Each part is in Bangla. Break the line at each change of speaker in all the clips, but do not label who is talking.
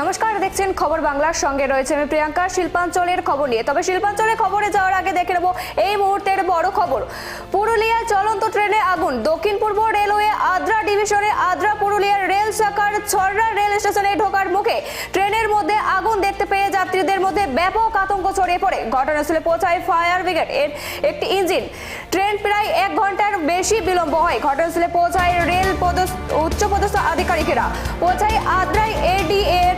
নমস্কার, দেখছেন খবর বাংলার সঙ্গে রয়েছে আমি প্রিয়াঙ্কা। শিল্পাঞ্চলের খবর নিয়ে। তবে শিল্পাঞ্চলের খবরে যাওয়ার আগে দেখে নেব এই মুহূর্তের বড় খবর। পুরুলিয়া চলন্ত ট্রেনে আগুন। দক্ষিণ পূর্ব রেলওয়ে আদ্রা ডিভিশনে আদ্রা পুরুলিয়ার রেল শাখার ছড়রা রেল স্টেশনে ঢোকার মুখে ট্রেনের মধ্যে আগুন দেখতে পেয়ে যাত্রীদের মধ্যে ব্যাপক আতঙ্ক ছড়িয়ে পড়ে। ঘটনাস্থলে পৌঁছায় ফায়ার ব্রিগেড এর একটি ইঞ্জিন। ট্রেন বেশি বিলম্ব হয়। ঘটনাস্থলে পৌঁছায় রেল উচ্চ পদস্থ আধিকারিকেরা। পৌঁছায় আদ্রাই এডি এর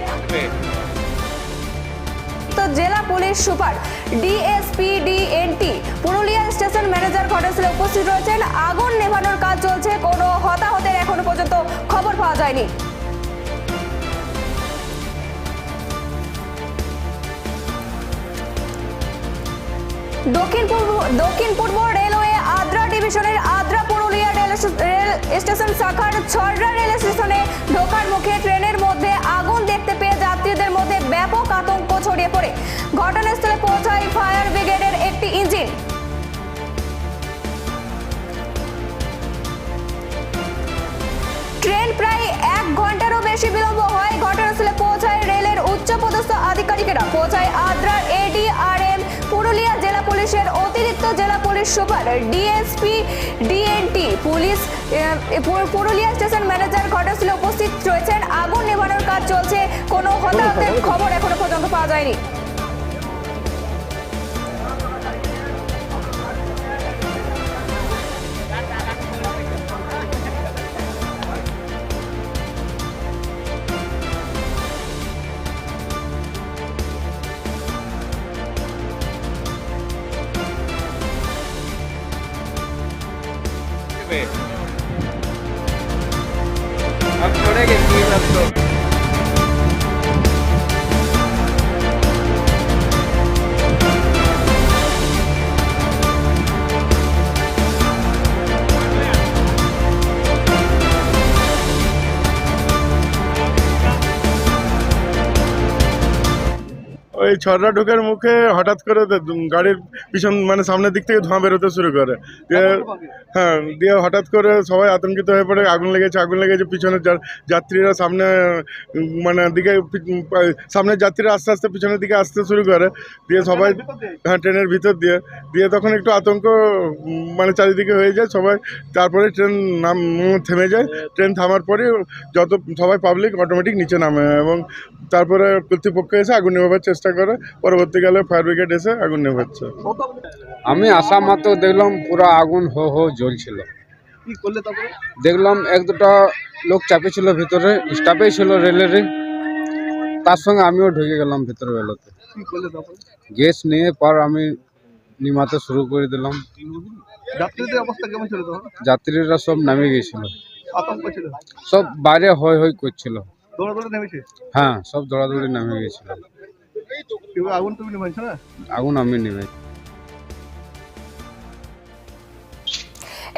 জেলা police super DSP DNT Purulia station manager ঘটনাস্থলে উপস্থিত রয়েছেন। আগুন নেভানোর কাজ চলছে। কোনো হতাহতের এখনও পর্যন্ত খবর পাওয়া যায়নি। দক্ষিণ পূর্ব দক্ষিণ পূর্ব রেলওয়ে ডিভিশনের আদ্রা পুরুলিয়া রেল স্টেশন শাখার ছড়রা রেল স্টেশনে ঢোকার মুখে ট্রেনের মধ্যে আগুন দেখতে পেয়ে যাত্রীদের মধ্যে ব্যাপক আতঙ্ক ছড়িয়ে পড়ে। ঘটনাস্থলে পৌঁছায় ফায়ার ব্রিগেডের একটি ইঞ্জিন। ট্রেন প্রায় এক ঘন্টারও বেশি বিলম্ব হয়। ঘটনাস্থলে পৌঁছায় রেলের উচ্চপদস্থ আধিকারিকেরা। পৌঁছায় আদ্রার এডিআরএম পুরুলিয়া পুলিশের অতিরিক্ত জেলা police super DSP DNT police Purulia station manager ঘটনাস্থলে উপস্থিত রয়েছেন। আগুন নেভানোর কাজ চলছে। কোনো হতাহতের খবর এখনও পর্যন্ত পাওয়া যায়নি।
अब छोड़ेंगे अब तो
ওই ছড়রা ঢোকার মুখে হঠাৎ করে গাড়ির পিছন মানে সামনের দিক থেকে ধোঁয়া বেরোতে শুরু করে। দিয়ে হ্যাঁ দিয়ে হঠাৎ করে সবাই আতঙ্কিত হয়ে পড়ে আগুন লেগেছে আগুন লেগেছে পিছনের যাত্রীরা সামনে মানে দিকে সামনের যাত্রীরা আস্তে আস্তে পিছনের দিকে আসতে শুরু করে। দিয়ে সবাই হ্যাঁ ট্রেনের ভিতর দিয়ে। দিয়ে তখন একটু আতঙ্ক মানে চারিদিকে হয়ে যায় সবাই। তারপরে ট্রেন নাম থেমে যায়। ট্রেন থামার পরে যত সবাই পাবলিক অটোমেটিক নিচে নামে এবং তারপরে কর্তৃপক্ষ এসে আগুন নেভাবার চেষ্টা করে পরবর্তীকালে ফায়ার ব্রিগেড এসে আগুন নেভাচ্ছে।
আমি আসা মাত্র দেখলাম পুরো আগুন হো হো জ্বলছিল।
কি করলে তারপরে?
দেখলাম এক দুটো লোক চাপে ছিল ভিতরে স্টাফেই ছিল রেলেরই তার সঙ্গে আমিও ঢুকে গেলাম ভিতরে বেলাতে
কি করলে তারপরে?
গ্যাস নিয়ে পর আমি নিমাতে শুরু করে দিলাম। যাত্রীরা সব নামে
গেছিল।
সব বাইরে হই হয় করছিল।
দৌড়া দৌড়ে নেমেছে?
হ্যাঁ সব দৌড়াদৌড়ি নামে গিয়েছিল
কেউ আগুন তুমি নেমেছো না?
আগুন আমি নেমে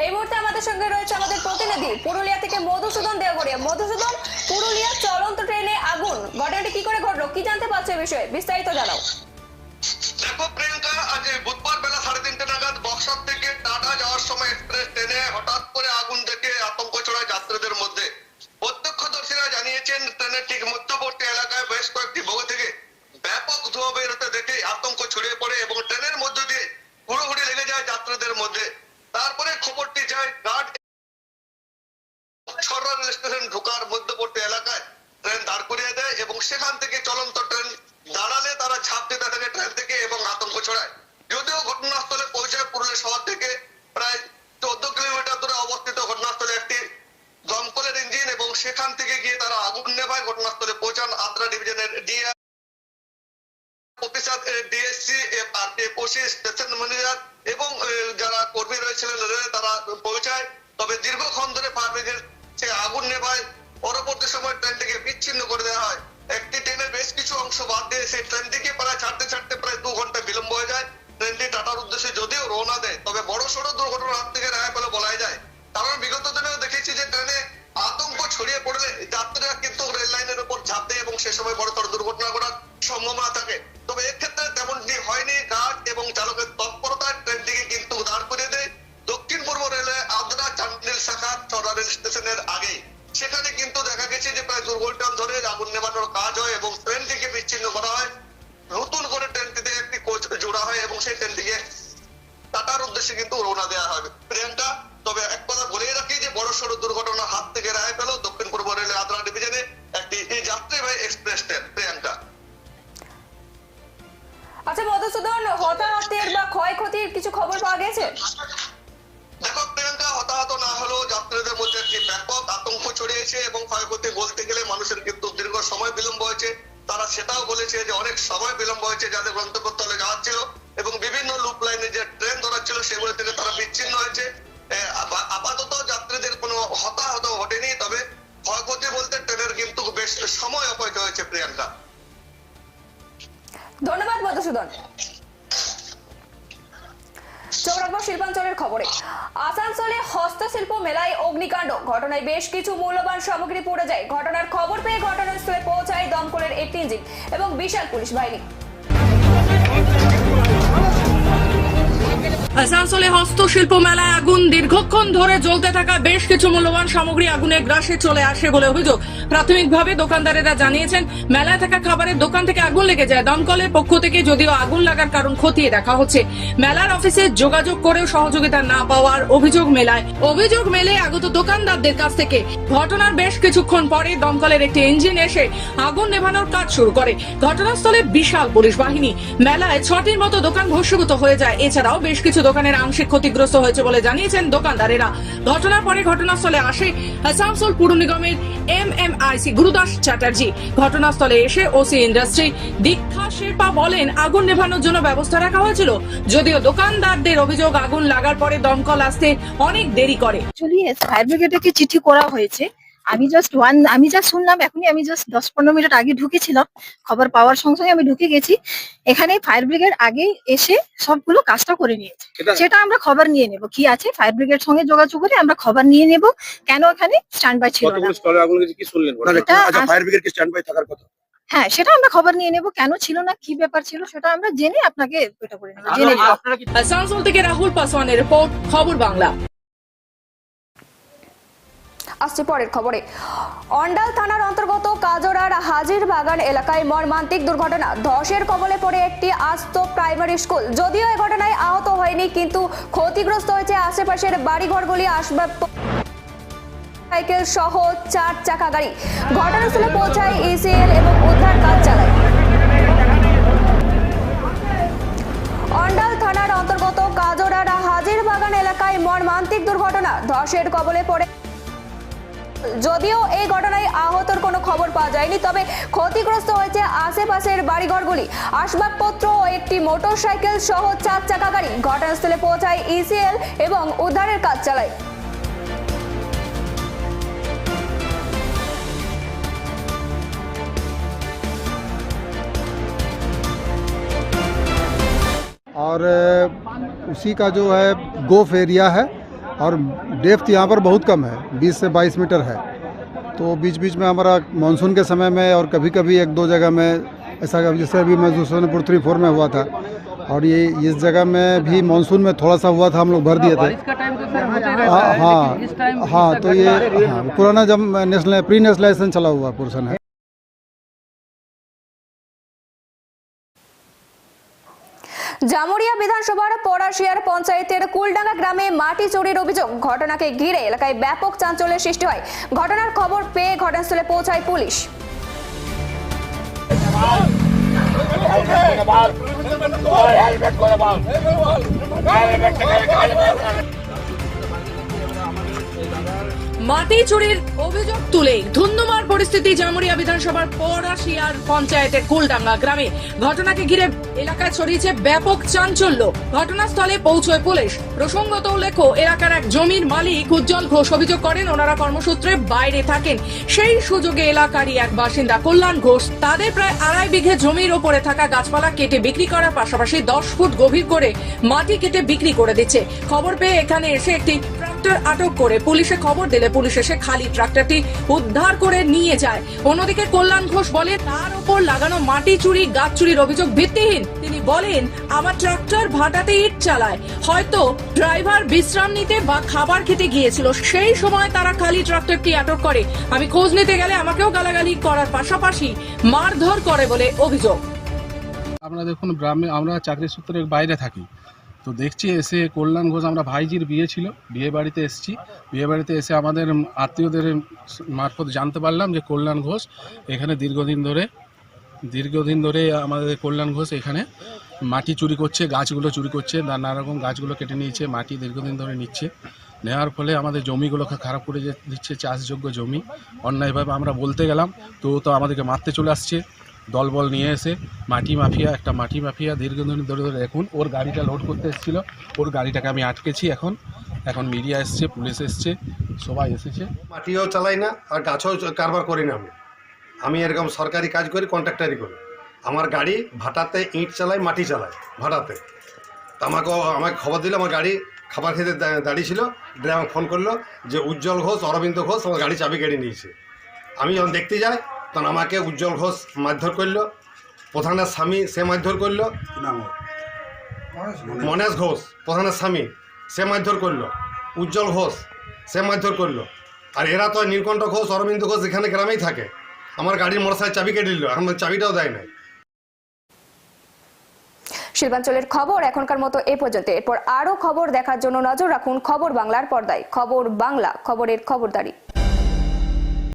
এই মুহূর্তে আমাদের সঙ্গে রয়েছে আমাদের প্রতিনিধি পুরুলিয়া থেকে মধুসূদন দেওগড়িয়া মধুসূদন পুরুলিয়া চলন্ত ট্রেনে আগুন। ঘটনাটি কি করে ঘটলো? কি জানতে পারছ এই বিষয়ে? বিস্তারিত জানাও।
দেখো প্রিয়াঙ্কা আজ বুধবার বেলা সাড়ে তিনটে নাগাদ বক্সার থেকে টাটা যাওয়ার সময় এক্সপ্রেস ট্রেনে হঠাৎ করে আগুন দেখে আতঙ্ক ছড়ায় যাত্রীদের মধ্যে। প্রত্যক্ষদর্শীরা জানিয়েছেন ট্রেনের ঠিক মধ্যবর্তী এলাকায় বেশ কয়েকটি বগি থেকে ব্যাপক ধোঁয়া বেরোতে দেখে আতঙ্ক ছড়িয়ে পড়ে এবং ট্রেনের মধ্য দিয়ে হুড়োহুড়ি লেগে যায় যাত্রীদের মধ্যে। তারপরে খবরটি যায় গার্ড রেল স্টেশন ঢোকার মধ্যবর্তী এলাকায় ট্রেন দাঁড় করিয়ে দেয় এবং সেখান থেকে চলন্ত ট্রেন দাঁড়ালে তারা ঝাঁপ দিতে থাকে ট্রেন থেকে এবং আতঙ্ক ছড়ায়। যদিও ঘটনাস্থলে পৌঁছায় পুরুলিয়া শহর থেকে প্রায় চোদ্দ কিলোমিটার দূরে অবস্থিত ঘটনাস্থলে একটি দমকলের ইঞ্জিন এবং সেখান থেকে গিয়ে তারা আগুন নেভায়। ঘটনাস্থলে পৌঁছান আদ্রা ডিভিশনের ডিআর অফিসার ডিএসসি পঁচিশ স্টেশন ম্যানেজার এবং যারা কর্মী রয়েছিলেন তারা পৌঁছায়। তবে দীর্ঘক্ষণ ধরে ফায়ার সে আগুন নেভায়। পরবর্তী সময় ট্রেনটিকে বিচ্ছিন্ন করে দেওয়া হয়। একটি ট্রেনের বেশ কিছু অংশ বাদ দিয়ে সেই ট্রেনটিকে প্রায় ছাড়তে ছাড়তে প্রায় দু ঘণ্টা বিলম্ব হয়ে যায়। ট্রেনটি টাটার উদ্দেশ্যে যদিও রওনা দেয়, তবে বড় সড়ো দুর্ঘটনার হাত থেকে রেহাই পেলে বলাই যায়। কারণ বিগত দিনেও দেখেছি যে ট্রেনে আতঙ্ক ছড়িয়ে পড়লে যাত্রীরা কিন্তু রেল লাইনের উপর ঝাঁপ দেয় এবং সে সময় বড় দুর্ঘটনা ঘটার সম্ভাবনা থাকে। এবং চালকের তৎপরতায় ট্রেনটিকে কিন্তু দাঁড় করে দেয়। দক্ষিণ পূর্ব রেলে আদ্রা চান্ডিল শাখা চড়া রেল স্টেশনের আগে। সেখানে কিন্তু দেখা গেছে যে প্রায় দু ঘণ্টা ধরে আগুন নেবানোর কাজ হয় এবং
কিছু খবর পাওয়া গেছে?
দেখো প্রিয়াঙ্কা হতাহত না হলেও যাত্রীদের মধ্যে একটি ব্যাপক আতঙ্ক ছড়িয়েছে এবং ক্ষয়ক্ষতি বলতে গেলে মানুষের কিন্তু দীর্ঘ সময় বিলম্ব হয়েছে। তারা সেটাও বলেছে যে অনেক সময় বিলম্ব হয়েছে যাদের গন্তব্যস্থলে যাওয়া ছিল এবং বিভিন্ন লুপ লাইনে যে ট্রেন ধরা ছিল সেগুলো থেকে তারা বিচ্ছিন্ন হয়েছে। আপাতত যাত্রীদের কোনো হতাহত ঘটেনি তবে ক্ষয়ক্ষতি বলতে ট্রেনের কিন্তু বেশ সময় অপচয় হয়েছে প্রিয়াঙ্কা।
ধন্যবাদ মধুসূদন। শিল্পাঞ্চলের খবরে। আসানসোলে হস্তশিল্প মেলায় অগ্নিকাণ্ড। ঘটনায় বেশ কিছু মূল্যবান সামগ্রী পড়ে যায়। ঘটনার খবর পেয়ে ঘটনাস্থলে পৌঁছায় দমকলের একটি ইঞ্জিন এবং বিশাল পুলিশ বাহিনী।
আসানসোলে হস্তশিল্প মেলায় আগুন দীর্ঘক্ষণ ধরে জ্বলতে থাকা বেশ কিছু মূল্যবান সামগ্রী আগুনের গ্রাসে চলে আসে বলে অভিযোগ। প্রাথমিকভাবে দোকানদারেরা জানিয়েছেন, মেলায় থাকা খাবারের দোকান থেকে আগুন লেগে যায়। দমকলের পক্ষ থেকে যদিও আগুন লাগার কারণ খতিয়ে দেখা হচ্ছে। মেলার অফিসে যোগাযোগ করেও সহযোগিতা না পাওয়ার অভিযোগ মেলায়। অভিযোগ মেলে আগত দোকানদারদের কাছ থেকে। ঘটনার বেশ কিছুক্ষণ পরে দমকলের একটি ইঞ্জিন এসে আগুন নেভানোর কাজ শুরু করে। ঘটনাস্থলে বিশাল পুলিশ বাহিনী। মেলায় ছটির মতো দোকান ভস্মীভূত হয়ে যায়। এছাড়াও বেশ কিছু দোকানের আংশিক ক্ষতিগ্রস্ত হয়েছে বলে জানিয়েছেন দোকানদারেরা। ঘটনার পরে ঘটনাস্থলে আসে আসানসোল পুর নিগমের M M IC Gurudas Chatterjee. ঘটনাস্থলে এসে ওসি ইন্ডাস্ট্রি দীক্ষা শেরপা বলেন, আগুন নেভানোর জন্য ব্যবস্থা রাখা হয়েছিল, যদিও দোকানদারদের অভিযোগ আগুন লাগার পরে দমকল আসতে অনেক দেরি করে।
ফায়ার ব্রিগেডকে চিঠি করা হয়েছে আমি জাস্ট ওয়ান আমি যা শুনলাম এখনই আমি জাস্ট দশ পনেরো মিনিট আগে ঢুকেছিলাম খবর পাওয়ার সঙ্গে সঙ্গে আমি ঢুকে গেছি। এখানে ফায়ার ব্রিগেড আগে এসে সবগুলো কাজটা করে নিয়েছে। সেটা আমরা খবর নিয়ে নেব কি আছে? ফায়ার ব্রিগেড সঙ্গে যোগাযোগ করে আমরা খবর নিয়ে নেব কেন এখানে স্ট্যান্ড বাই ছিল না।
আচ্ছা
আস-
ফায়ার ব্রিগেড কি স্ট্যান্ড বাই থাকার কথা।
হ্যাঁ সেটা আমরা খবর নিয়ে নেব কেন ছিল না কি ব্যাপার ছিল সেটা আমরা জেনে আপনাকে এটা করে নেব জেনে
আসানসোল থেকে রাহুল পাসওয়ানের রিপোর্ট খবর বাংলা।
আসছে পরের খবরে। অন্ডাল থানার অন্তর্গত কাজরার হাজির বাগান এলাকায় মর্মান্তিক দুর্ঘটনা। ধসের কবলে পড়ে একটি আস্ত প্রাইমারি স্কুল। যদিও এ ঘটনায় আহত হয়নি, কিন্তু ক্ষতিগ্রস্ত হয়েছে আশেপাশের বাড়িঘরগুলি আসবাব সাইকেল সহ চার চাকা গাড়ি। ঘটনাস্থলে পৌঁছায় ইসিএল এবং উদ্ধার কাজ চালায়। অন্ডাল থানার অন্তর্গত কাজরার হাজির বাগান এলাকায় মর্মান্তিক দুর্ঘটনা। ধসের কবলে পড়ে যদিও এই ঘটনায় আহতর কোনো খবর পাওয়া যায়নি তবে ক্ষতিগ্রস্ত হয়েছে আশেপাশের বাড়িঘরগুলি আসবাবপত্র ও একটি মোটরসাইকেল সহ চার চাকা গাড়ি ঘটনাস্থলে পৌঁছায় ইসিএল এবং উদ্ধারের কাজ চালায়
और अ, उसी का जो है गोफ एरिया है और डेप्थ यहाँ पर बहुत कम है 20 से 22 मीटर है। तो बीच बीच में हमारा मानसून के समय में और कभी कभी एक दो जगह में ऐसा जैसे अभी मैं सोनीपुर थ्री फोर में हुआ था और ये इस जगह में भी मानसून में थोड़ा सा हुआ था हम लोग भर दिए थे। हाँ हाँ हाँ तो ये हाँ, पुराना जब नेशनल प्री नेशनलाइजेशन चला हुआ पोर्सन है।
জামুরিয়া বিধানসভার পড়াশিয়ার পঞ্চায়েতের কুলডাঙ্গা গ্রামে মাটি চুরির অভিযোগ ঘটনাকে ঘিরে এলাকায় ব্যাপক চাঞ্চল্যের সৃষ্টি হয় ঘটনার খবর পেয়ে ঘটনাস্থলে পৌঁছায় পুলিশ
মাটি চুরির অভিযোগ তুলে ধুন্ধুমার পরিস্থিতি জামুরিয়া বিধানসভার পরাশিয়ার পঞ্চায়েতের কুলডাঙ্গা গ্রামে। ঘটনাকে ঘিরে এলাকায় ছড়িয়েছে ব্যাপক চাঞ্চল্য। ঘটনাস্থলে পৌঁছয় পুলিশ। প্রসঙ্গত উল্লেখ্য, এলাকার এক জমির মালিক উজ্জ্বল ঘোষ অভিযোগ করেন, ওনারা কর্মসূত্রে বাইরে থাকেন। সেই সুযোগে এলাকারই এক বাসিন্দা কল্যাণ ঘোষ তাদের প্রায় আড়াই বিঘে জমির ওপরে থাকা গাছপালা কেটে বিক্রি করার পাশাপাশি দশ ফুট গভীর করে মাটি কেটে বিক্রি করে দিচ্ছে। খবর পেয়ে এখানে এসে একটি ট্রাক্টর আটক করে পুলিশে খবর দিলে পুলিশ এসে খালি ট্রাক্টরটি উদ্ধার করে নিয়ে যায়। অন্যদিকে কল্যাণ ঘোষ বলে, তার উপর লাগানো মাটি চুরি, গাছ চুরির অভিযোগ ভিত্তিহীন। তিনি বলেন, আমার ট্রাক্টর ভাটাতে ইট চালায়। হয়তো ড্রাইভার বিশ্রাম নিতে বা খাবার খেতে গিয়েছিল। সেই সময় তারা খালি ট্রাক্টরটি আটক করে। আমি খোঁজ নিতে গেলে আমাকেও গালাগালি করার পাশাপাশি মারধর করে বলে অভিযোগ।
আমরা দেখুন, গ্রামে আমরা চাকরি সূত্রে বাইরে থাকি। তো দেখছি এসে কল্যাণ ঘোষ, আমরা ভাইজির বিয়ে ছিল, বিয়ে বাড়িতে এসেছি। বিয়ে বাড়িতে এসে আমাদের আত্মীয়দের মারফত জানতে পারলাম যে কল্যাণ ঘোষ এখানে দীর্ঘদিন ধরে দীর্ঘদিন ধরে আমাদের কল্যাণ ঘোষ এখানে মাটি চুরি করছে, গাছগুলো চুরি করছে নানা রকম গাছগুলো কেটে নিয়েছে, মাটি দীর্ঘদিন ধরে নিচ্ছে। নেওয়ার ফলে আমাদের জমিগুলোকে খারাপ করে দিচ্ছে, চাষযোগ্য জমি। অন্যায়ভাবে আমরা বলতে গেলাম, তো তো আমাদেরকে মারতে চলে আসছে। দলবল নিয়ে এসে মাটি মাফিয়া, একটা মাটি মাফিয়া দীর্ঘদিন ধরে ধরে এখন ওর গাড়িটা লোড করতে এসেছিল। ওর গাড়িটাকে আমি আটকেছি এখন। এখন মিডিয়া এসছে পুলিশ এসছে, সবাই এসেছে।
মাটিও চালাই না, আর গাছও কারবার করি না আমি। আমি এরকম সরকারি কাজ করি কন্ট্রাক্টারি করি। আমার গাড়ি ভাটাতে ইট চালাই, মাটি চালাই, ভাটাতে। তা আমাকে আমাকে খবর দিল, আমার গাড়ি খাবার খেতে দা- দাঁড়িয়ে ছিল ড্রাইভার ফোন করল যে, উজ্জ্বল ঘোষ, অরবিন্দ ঘোষ, আমার গাড়ি চাবি কেড়ে নিয়েছে। আমি যখন দেখতে যাই তখন আমাকে উজ্জ্বল ঘোষ মারধর করল। প্রধানের স্বামী, সে মারধর করল। মনেশ ঘোষ, প্রধানের স্বামী, সে মারধর করল। উজ্জ্বল ঘোষ, সে মারধর করল। আর এরা তো নীলকণ্ঠ ঘোষ, অরবিন্দ ঘোষ এখানে গ্রামেই থাকে। আমার গাড়ির মোটরসাইকেল চাবি কেটে দিল, এখন চাবিটাও দেয় নাই।
শিল্পাঞ্চলের খবর এখনকার মতো এ পর্যন্ত। এরপর আরও খবর দেখার জন্য নজর রাখুন খবর বাংলার পর্দায়। খবর বাংলা, খবরের খবরদারি।